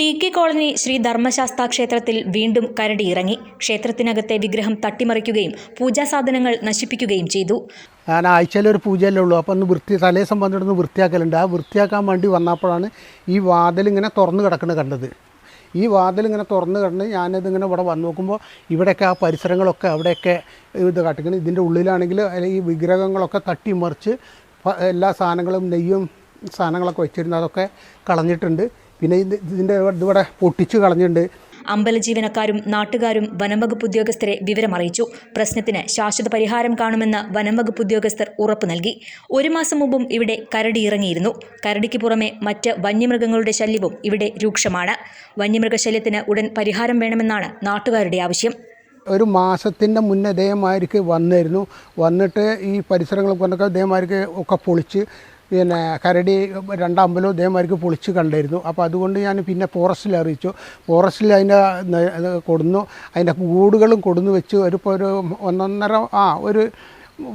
K colony Sree Dharmasastha ക്ഷേത്രത്തിൽ വീണ്ടും കരടിയിറങ്ങി ക്ഷേത്രത്തിനകത്തെ വിഗ്രഹം തട്ടിമറിക്കുകയും പൂജാ സാധനങ്ങൾ നശിപ്പിക്കുകയും ചെയ്തു. ഞാൻ ആഴ്ചയിൽ ഒരു പൂജയല്ലേ ഉള്ളൂ. അപ്പോൾ ഒന്ന് വൃത്തി തലേ സംബന്ധിച്ചൊന്ന് വൃത്തിയാക്കലുണ്ട്. ആ വൃത്തിയാക്കാൻ വേണ്ടി വന്നപ്പോഴാണ് ഈ വാതിൽ ഇങ്ങനെ തുറന്നു കിടക്കുന്നത് കണ്ടത്. ഈ വാതിൽ ഇങ്ങനെ തുറന്ന് കിടന്ന് ഞാനിതിങ്ങനെ ഇവിടെ വന്ന് നോക്കുമ്പോൾ ഇവിടെയൊക്കെ ആ പരിസരങ്ങളൊക്കെ അവിടെയൊക്കെ ഇത് കാട്ടിക്കണം. ഇതിന്റെ ഉള്ളിലാണെങ്കിൽ ഈ വിഗ്രഹങ്ങളൊക്കെ തട്ടിമറിച്ച് എല്ലാ സാധനങ്ങളും നെയ്യും സാധനങ്ങളൊക്കെ വെച്ചിരുന്നത് അതൊക്കെ കളഞ്ഞിട്ടുണ്ട്. പിന്നെ ഇത് ഇതിന്റെ ഇതിവിടെ പൊട്ടിച്ച് കളഞ്ഞിട്ടുണ്ട്. അമ്പല ജീവനക്കാരും നാട്ടുകാരും വനംവകുപ്പ് ഉദ്യോഗസ്ഥരെ വിവരമറിയിച്ചു. പ്രശ്നത്തിന് ശാശ്വത പരിഹാരം കാണുമെന്ന് വനംവകുപ്പ് ഉദ്യോഗസ്ഥർ ഉറപ്പു നൽകി. ഒരു മാസം മുമ്പും ഇവിടെ കരടി ഇറങ്ങിയിരുന്നു കരടിക്ക് പുറമെ മറ്റ് വന്യമൃഗങ്ങളുടെ ശല്യവും ഇവിടെ രൂക്ഷമാണ്. വന്യമൃഗശല്യത്തിന് ഉടൻ പരിഹാരം വേണമെന്നാണ് നാട്ടുകാരുടെ ആവശ്യം. ഒരു മാസത്തിന്റെ മുന്നേ ഇതേമാതിരിക്ക് വന്നിരുന്നു. വന്നിട്ട് ഈ പരിസരങ്ങൾ കൊണ്ടൊക്കെ ഇതേമാതിരിക്ക് ഒക്കെ പൊളിച്ച് പിന്നെ കരടി രണ്ടമ്പലവും ഇതേമാതിരിക്ക് പൊളിച്ച് കണ്ടിരുന്നു. അപ്പോൾ അതുകൊണ്ട് ഞാൻ പിന്നെ ഫോറസ്റ്റിൽ അറിയിച്ചു. ഫോറസ്റ്റിൽ അതിന്റെ കൊടുന്നു. അതിന്റെ കൂടുകളും കൊടുന്നു വെച്ച് ഒരു ഇപ്പോൾ ഒരു ഒന്നൊന്നര ആ ഒരു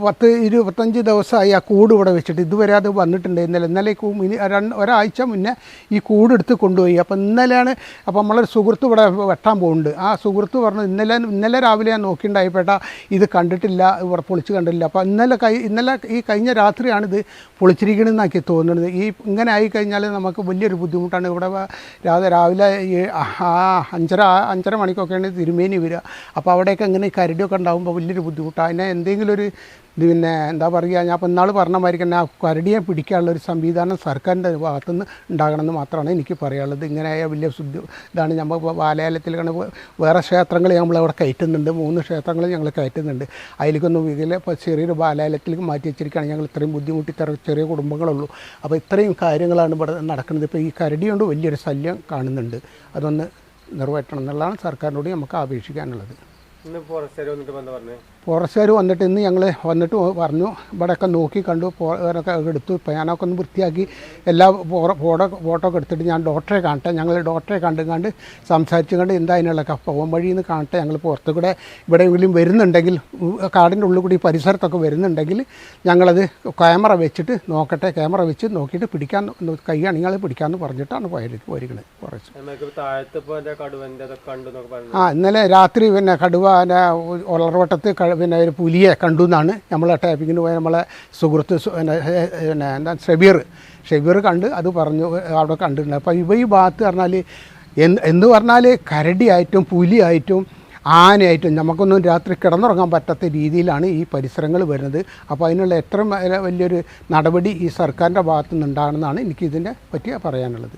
പത്ത് ഇരുപത്തഞ്ച് ദിവസമായി ആ കൂട് ഇവിടെ വെച്ചിട്ട്. ഇതുവരെ അത് വന്നിട്ടുണ്ട് ഇന്നലെ ഇന്നലെ ഇനി രണ്ട് ഒരാഴ്ച മുന്നേ ഈ കൂട് എടുത്ത് കൊണ്ടുപോയി. അപ്പോൾ ഇന്നലെയാണ് അപ്പോൾ നമ്മളൊരു സുഹൃത്ത് ഇവിടെ വെട്ടാൻ പോകുന്നുണ്ട്. ആ സുഹൃത്ത് പറഞ്ഞു ഇന്നലെ ഇന്നലെ രാവിലെ ഞാൻ നോക്കിയിട്ടുണ്ടായിപ്പെട്ട ഇത് കണ്ടിട്ടില്ല ഇവിടെ പൊളിച്ച് കണ്ടിട്ടില്ല. അപ്പോൾ ഇന്നലെ കൈ ഇന്നലെ ഈ കഴിഞ്ഞ രാത്രിയാണിത് പൊളിച്ചിരിക്കണമെന്നാക്കി തോന്നുന്നത്. ഈ ഇങ്ങനെ ആയി കഴിഞ്ഞാൽ നമുക്ക് വലിയൊരു ബുദ്ധിമുട്ടാണ്. ഇവിടെ രാവിലെ രാവിലെ അഞ്ചര അഞ്ചര മണിക്കൊക്കെയാണ് തിരുമേനി വരിക. അപ്പോൾ അവിടെയൊക്കെ ഇങ്ങനെ കരടിയൊക്കെ ഉണ്ടാകുമ്പോൾ വലിയൊരു ബുദ്ധിമുട്ടാണ് അതിനെ എന്തെങ്കിലും ഒരു ഇത് പിന്നെ എന്താ പറയുക ഞാൻ ഇപ്പോൾ ഇന്നാൾ പറഞ്ഞ മാതിരി തന്നെ ആ കരടിയെ പിടിക്കാനുള്ള ഒരു സംവിധാനം സർക്കാരിന്റെ ഭാഗത്തുനിന്ന് ഉണ്ടാകണമെന്ന് മാത്രമാണ് എനിക്ക് പറയാനുള്ളത്. ഇങ്ങനെയായ വലിയ ശുദ്ധി ഇതാണ് നമ്മൾ വാലയാലത്തിൽ വേറെ ക്ഷേത്രങ്ങൾ നമ്മളവിടെ കയറ്റുന്നുണ്ട്. മൂന്ന് ക്ഷേത്രങ്ങൾ ഞങ്ങൾ കയറ്റുന്നുണ്ട്. അതിലേക്കൊന്നും ഇതിൽ ഇപ്പോൾ ചെറിയൊരു ബാലയാലത്തിലേക്ക് മാറ്റി വെച്ചിരിക്കുകയാണ് ഞങ്ങൾ ഇത്രയും ബുദ്ധിമുട്ടി ചെറിയ കുടുംബങ്ങളുള്ളൂ. അപ്പോൾ ഇത്രയും കാര്യങ്ങളാണ് ഇവിടെ നടക്കുന്നത്. ഇപ്പോൾ ഈ കരടി കൊണ്ട് വലിയൊരു ശല്യം കാണുന്നുണ്ട്. അതൊന്ന് നിറവേറ്റണം എന്നുള്ളതാണ് സർക്കാരിനോട് നമുക്ക് അപേക്ഷിക്കാനുള്ളത് ഇന്ന് ഫോറസ്റ്റുകാർ വന്നിട്ട് എന്താ പറഞ്ഞത് ഫോറസ്റ്റുകാർ വന്നിട്ട് ഇന്ന് ഞങ്ങൾ വന്നിട്ട് പറഞ്ഞു ഇവിടെയൊക്കെ നോക്കി കണ്ടു ഫോറൊക്കെ എടുത്തു ഞാനൊക്കെ ഒന്ന് വൃത്തിയാക്കി എല്ലാ ഫോട്ടോ ഫോട്ടോ ഒക്കെ എടുത്തിട്ട് ഞാൻ ഡോക്ടറെ കാണട്ടെ ഞങ്ങൾ ഡോക്ടറെ കണ്ടും കണ്ട് സംസാരിച്ചു കണ്ട് എന്താ അതിനുള്ള പോകാൻ വഴിയിൽ നിന്ന് കാണട്ടെ ഞങ്ങൾ പുറത്തു കൂടെ ഇവിടെയെങ്കിലും വരുന്നുണ്ടെങ്കിൽ കാടിന്റെ ഉള്ളിൽ കൂടി പരിസരത്തൊക്കെ വരുന്നുണ്ടെങ്കിൽ ഞങ്ങളത് ക്യാമറ വെച്ചിട്ട് നോക്കട്ടെ ക്യാമറ വെച്ച് നോക്കിയിട്ട് പിടിക്കാൻ കൈയാണെങ്കിൽ ഞങ്ങൾ പിടിക്കാമെന്ന് പറഞ്ഞിട്ടാണ് പോയത് പോയിരിക്കുന്നത് കുറച്ച് ആ ഇന്നലെ രാത്രി പിന്നെ കടുവ ഒളർവട്ടത്ത് പിന്നെ ഒരു പുലിയെ കണ്ടു എന്നാണ് നമ്മളെ ടാപ്പിങ്ങിന് പോയ നമ്മളെ സുഹൃത്ത് പിന്നെ എന്താ ഷെബീർ. ഷെബീർ കണ്ട് അത് പറഞ്ഞു അവിടെ കണ്ടിട്ടുണ്ട്. അപ്പോൾ ഇവ ഈ ഭാഗത്ത് പറഞ്ഞാൽ എന്ന് എന്ന് പറഞ്ഞാൽ കരടിയായിട്ടും പുലിയായിട്ടും ആനയായിട്ടും നമുക്കൊന്നും രാത്രി കിടന്നുറങ്ങാൻ പറ്റാത്ത രീതിയിലാണ് ഈ പരിസരങ്ങൾ വരുന്നത്. അപ്പോൾ അതിനുള്ള എത്ര വലിയൊരു നടപടി ഈ സർക്കാരിന്റെ ഭാഗത്തു നിന്നുണ്ടാകണമെന്നാണ് എനിക്കിതിനെ പറ്റി പറയാനുള്ളത്.